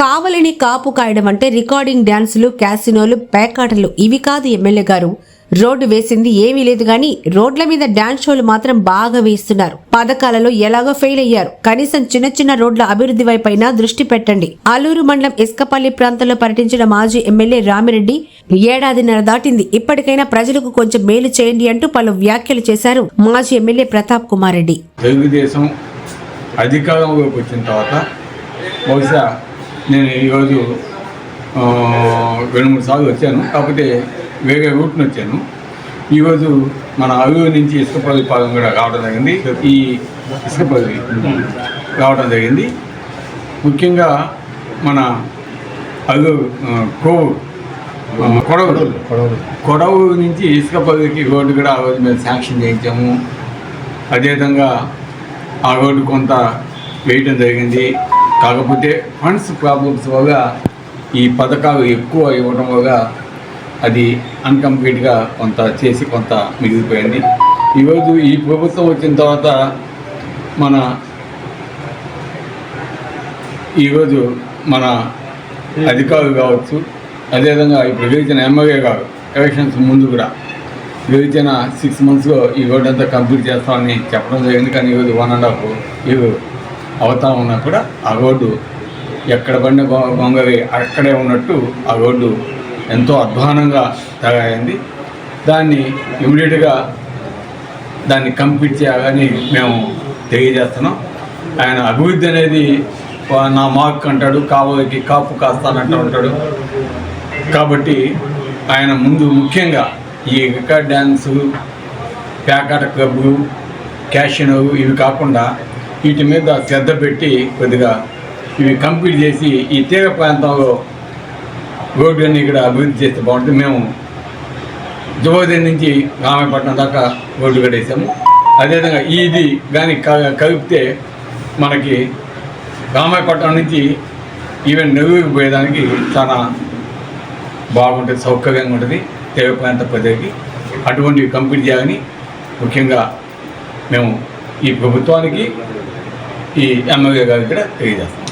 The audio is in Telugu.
కావలిని కాపు కాయడం అంటే రికార్డింగ్ డ్యాన్సులు క్యాసినోలు పేకాటలు. ఇవి కాదు ఎమ్మెల్యే గారు. రోడ్డు వేసింది ఏమీ లేదు కానీ రోడ్ల మీద డాన్స్ షోలు మాత్రం బాగా వేస్తున్నారు పథకాలలో ఎలాగో ఫెయిల్ అయ్యారు. కనీసం చిన్న చిన్న రోడ్ల అభివృద్ధి వైపైనా దృష్టి పెట్టండి. అల్లూరు మండలం ఇస్కపల్లి ప్రాంతంలో పర్యటించిన మాజీ ఎమ్మెల్యే రామిరెడ్డి ఏడాదిన్నర దాటింది. ఇప్పటికైనా ప్రజలకు కొంచెం మేలు చేయండి అంటూ పలు వ్యాఖ్యలు చేశారు మాజీ ఎమ్మెల్యే ప్రతాప్ కుమార్ రెడ్డి. తెలుగుదేశం అధికారంలోకి వచ్చిన తర్వాత బహుశా నేను ఈరోజు రెండు మూడు సార్లు వచ్చాను. కాకపోతే వేరే రూట్ను వచ్చాను. ఈరోజు మన అరువు నుంచి ఇసుకపల్లి పాలెం కూడా రావడం జరిగింది. ఈ ఇసుకపల్లి రావడం జరిగింది. ముఖ్యంగా మన అరువు ఆ, కోవు ఆ, కొడవు నుంచి ఇసుకపల్లికి రోడ్డు కూడా ఆ రోజు మేము శాంక్షన్ చేయించాము. అదేవిధంగా ఆ రోడ్డు కొంత వేయటం జరిగింది. కాకపోతే ఫండ్స్ ప్రాబ్లమ్స్ వల్ల ఈ పథకాలు ఎక్కువ ఇవ్వడం వల్ల అది అన్కంప్లీట్గా కొంత చేసి కొంత మిగిలిపోయింది. ఈరోజు ఈ ప్రభుత్వం వచ్చిన తర్వాత మన ఈరోజు మన అధికారులు కావచ్చు అదేవిధంగా ఇప్పుడు గెలిచిన ఎమ్మెల్యే గారు ఎలక్షన్స్ ముందు కూడా గెలిచిన సిక్స్ మంత్స్లో ఈ రోడ్ అంతా కంప్లీట్ చేస్తామని చెప్పడం జరిగింది. కానీ ఈరోజు వన్ అండ్ హాఫ్ ఈరోజు అవుతా ఉన్నా కూడా ఆ రోడ్డు ఎక్కడ పడిన గొ- గొంగవి అక్కడే ఉన్నట్టు ఆ రోడ్డు ఎంతో అధ్వానంగా తయారైంది. దాన్ని ఇమీడియట్గా దాన్ని కంప్లీట్ చేయాలని మేము తెలియజేస్తున్నాం. ఆయన అభివృద్ధి అనేది నా మార్క్ అంటాడు కావలికి కాపు కాస్తానంటూ ఉంటాడు. కాబట్టి ఆయన ముందు ముఖ్యంగా ఈ రికార్డ్ డ్యాన్సు ప్యాకాట క్లబ్బు క్యాషినో ఇవి కాకుండా వీటి మీద శ్రద్ధ పెట్టి కొద్దిగా ఇవి కంప్లీట్ చేసి ఈ తీర ప్రాంతంలో రోడ్లన్నీ ఇక్కడ అభివృద్ధి చేస్తే బాగుంటుంది. మేము జువోదయం నుంచి రామాయపట్నం దాకా రోడ్లు కట్టేసాము అదేవిధంగా ఇది కానీ క- కలిపితే మనకి రామాయపట్నం నుంచి ఈవెన్ నెల్లూరుకు పోయేదానికి చాలా బాగుంటుంది సౌకర్యంగా ఉంటుంది తీర ప్రాంత ప్రజలకి. అటువంటివి కంప్లీట్ చేయాలని ముఖ్యంగా మేము ఈ ప్రభుత్వానికి ఈ ఎమ్మెల్యే గారికి కూడా తెలియజేస్తాం